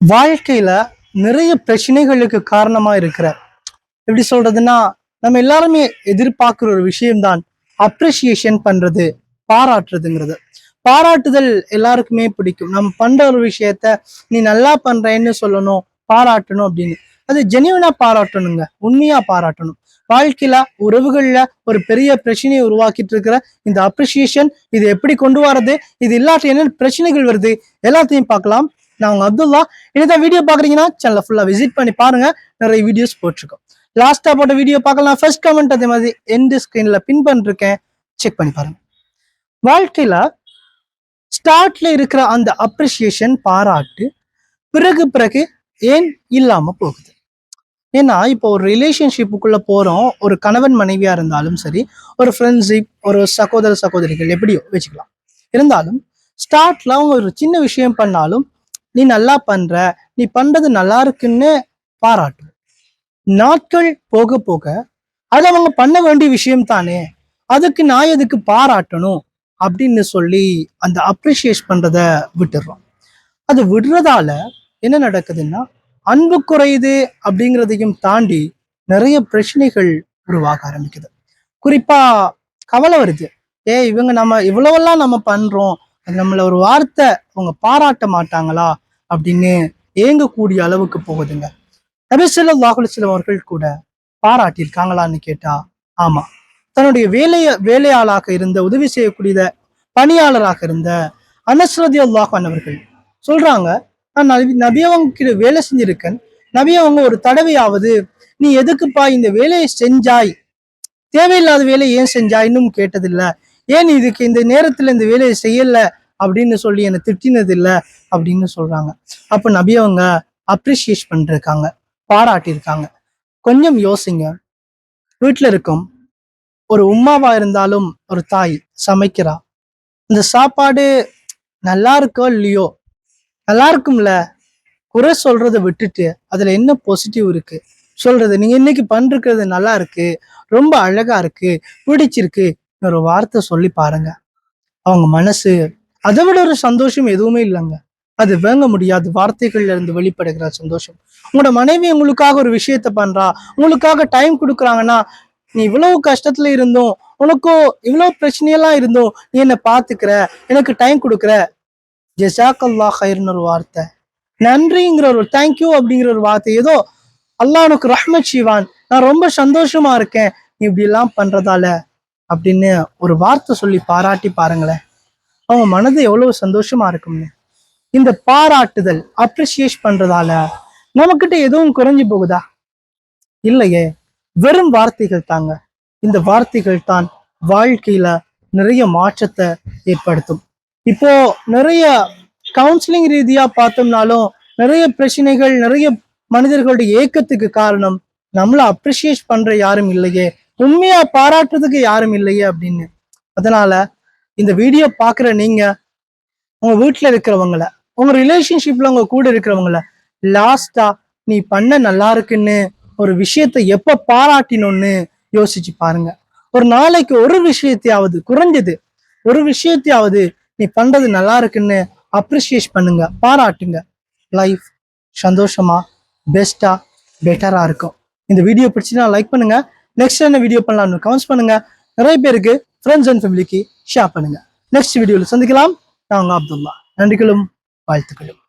வாழ்க்கையில நிறைய பிரச்சனைகளுக்கு காரணமா இருக்கிற எப்படி சொல்றதுன்னா நம்ம எல்லாருமே எதிர்பார்க்கிற ஒரு விஷயம்தான் அப்ரிசியேஷன் பண்றது பாராட்டுறதுங்கிறது. பாராட்டுதல் எல்லாருக்குமே பிடிக்கும். நம்ம பண்ற ஒரு விஷயத்த நீ நல்லா பண்றேன்னு சொல்லணும் பாராட்டணும் அப்படின்னு. அது ஜெனியூனா பாராட்டணுங்க. உண்மையா பாராட்டணும். வாழ்க்கையில உறவுகள்ல ஒரு பெரிய பிரச்சனையை உருவாக்கிட்டு இருக்கிற இந்த அப்ரிசியேஷன் இது எப்படி கொண்டு வரது இது இல்லாட்டி என்ன பிரச்சனைகள் வருது எல்லாத்தையும் பார்க்கலாம். நான் உங்க அப்துல்லா. இனிதான் வீடியோ பாக்குறீங்கன்னா சேனலை ஃபுல்லா விசிட் பண்ணி பாருங்க. நிறைய வீடியோஸ் போட்டிருக்கோம். லாஸ்டா போட்ட வீடியோ பார்க்கலாம். ஃபர்ஸ்ட் கமெண்ட் அதே மாதிரி எந்த ஸ்கிரீன்ல பின் பண்ணிருக்கேன். செக் பண்ணி பாருங்க. வாழ்க்கையில ஸ்டார்ட்ல இருக்கிற அந்த அப்ரிசியேஷன் பாராட்டு பிறகு பிறகு ஏன் இல்லாம போகுது? ஏன்னா இப்போ ஒரு ரிலேஷன்ஷிப்புக்குள்ள போறோம். ஒரு கணவன் மனைவியா இருந்தாலும் சரி ஒரு ஃப்ரெண்ட்ஷிப் ஒரு சகோதர சகோதரிகள் எப்படியோ வச்சுக்கலாம். இருந்தாலும் ஸ்டார்ட்ல அவங்க ஒரு சின்ன விஷயம் பண்ணாலும் நீ நல்லா பண்ற நீ பண்றது நல்லா இருக்குன்னு பாராட்டும் நாட்கள் போக போக அது அவங்க பண்ண வேண்டிய விஷயம் தானே அதுக்கு நான் எதுக்கு பாராட்டணும் அப்படின்னு சொல்லி அந்த அப்ரிஷியேட் பண்றத விட்டுடுறோம் அது விடுறதால என்ன நடக்குதுன்னா அன்பு குறையுது அப்படிங்கிறதையும் தாண்டி நிறைய பிரச்சனைகள் உருவாக ஆரம்பிக்குது. குறிப்பா கவலை வருது. ஏ இவங்க நம்ம இவ்வளவெல்லாம் நம்ம பண்றோம் அது நம்மள ஒரு வார்த்தை அவங்க பாராட்ட மாட்டாங்களா? அப்படின்னு ஏங்கக்கூடிய அளவுக்கு போகுதுங்க. நபிசல்ல வாகுலிஸ்லம் அவர்கள் கூட பாராட்டியிருக்காங்களான்னு கேட்டா ஆமா. தன்னுடைய வேலைய வேலையாளாக இருந்த உதவி செய்யக்கூடிய பணியாளராக இருந்த அனஸ்ரதி அல்லாஹான் அவர்கள் சொல்றாங்க நான் நபி நபியவங்க கிட்ட வேலை செஞ்சிருக்கேன். நபியவங்க ஒரு தடவையாவது நீ எதுக்குப்பா இந்த வேலையை செஞ்சாய்? தேவையில்லாத வேலையை ஏன் செஞ்சாய்னும் கேட்டதில்ல. ஏன் இதுக்கு இந்த நேரத்துல இந்த வேலையை செய்யல? அப்படின்னு சொல்லி என்னை திட்டினது இல்லை அப்படின்னு சொல்றாங்க. அப்ப நபியவங்க அப்ரிஷியேட் பண்ணிருக்காங்க பாராட்டியிருக்காங்க. கொஞ்சம் யோசிங்க. வீட்டில் இருக்கும் ஒரு உமாவா இருந்தாலும் ஒரு தாய் சமைக்கிறா. இந்த சாப்பாடு நல்லா இருக்கோ இல்லையோ? நல்லா இருக்கும்ல? குறை சொல்றதை விட்டுட்டு அதுல என்ன பாசிட்டிவ் இருக்கு? சொல்றது நீங்க இன்னைக்கு பண்ருக்கிறது நல்லா இருக்கு ரொம்ப அழகா இருக்கு பிடிச்சிருக்கு ஒரு வார்த்தை சொல்லி பாருங்க. அவங்க மனசு அதை விட ஒரு சந்தோஷம் எதுவுமே இல்லைங்க. அது வேங்க முடியாது. வார்த்தைகள்ல இருந்து வெளிப்படுகிற சந்தோஷம். உங்களோட மனைவி உங்களுக்காக ஒரு விஷயத்த பண்றா? உங்களுக்காக டைம் கொடுக்குறாங்கன்னா நீ இவ்வளவு கஷ்டத்துல இருந்தோம் உனக்கோ இவ்வளவு பிரச்சனையெல்லாம் இருந்தோம் நீ என்னை பாத்துக்கிற எனக்கு டைம் கொடுக்குற? ஜெசாக்கல்லா ஹைர்னு ஒரு வார்த்தை. நன்றிங்கிற ஒரு தேங்க்யூ அப்படிங்கிற ஒரு வார்த்தை. ஏதோ அல்லாஹ் உனக்கு ரஹ்மத் சிவான் நான் ரொம்ப சந்தோஷமா இருக்கேன். நீ இப்படி எல்லாம் பண்றதால அப்படின்னு ஒரு வார்த்தை சொல்லி பாராட்டி பாருங்களேன். அவங்க மனது எவ்வளவு சந்தோஷமா இருக்கும்னு. இந்த பாராட்டுதல் அப்ரிசியேட் பண்றதால நமக்கிட்ட எதுவும் குறைஞ்சு போகுதா? இல்லையே. வெறும் வார்த்தைகள் தாங்க. இந்த வார்த்தைகள் தான் வாழ்க்கையில நிறைய மாற்றத்தை ஏற்படுத்தும். இப்போ நிறைய கவுன்சிலிங் ரீதியா பார்த்தோம்னாலும் நிறைய பிரச்சனைகள் நிறைய மனிதர்களுடைய ஏக்கத்துக்கு காரணம் நம்மள அப்ரிசியேட் பண்ற யாரும் இல்லையே. உண்மையா பாராட்டுறதுக்கு யாரும் இல்லையே அப்படின்னு. அதனால இந்த வீடியோ பாக்குற நீங்க உங்க வீட்டுல இருக்கிறவங்கள உங்க ரிலேஷன்ஷிப்ல உங்க கூட இருக்கிறவங்கள லாஸ்டா நீ பண்ண நல்லா இருக்குன்னு ஒரு விஷயத்தை எப்ப பாராட்டினோன்னு யோசிச்சு பாருங்க. ஒரு நாளைக்கு ஒரு விஷயத்தையாவது குறைஞ்சது ஒரு விஷயத்தையாவது நீ பண்றது நல்லா இருக்குன்னு அப்ரிசியேட் பண்ணுங்க பாராட்டுங்க. லைஃப் சந்தோஷமா பெஸ்டா பெட்டரா இருக்கும். இந்த வீடியோ பிடிச்சினா லைக் பண்ணுங்க. நெக்ஸ்ட் என்ன வீடியோ பண்ணலாம்னு கமெண்ட்ஸ் பண்ணுங்க. நிறைய பேருக்கு ஃப்ரெண்ட்ஸ் அண்ட் ஃபேமிலிக்கு ஷேர் பண்ணுங்க. நெக்ஸ்ட் வீடியோவில் சந்திக்கலாம். நான் உங்க அப்துல்லா. நன்றிகளும் வாழ்த்துக்களும்.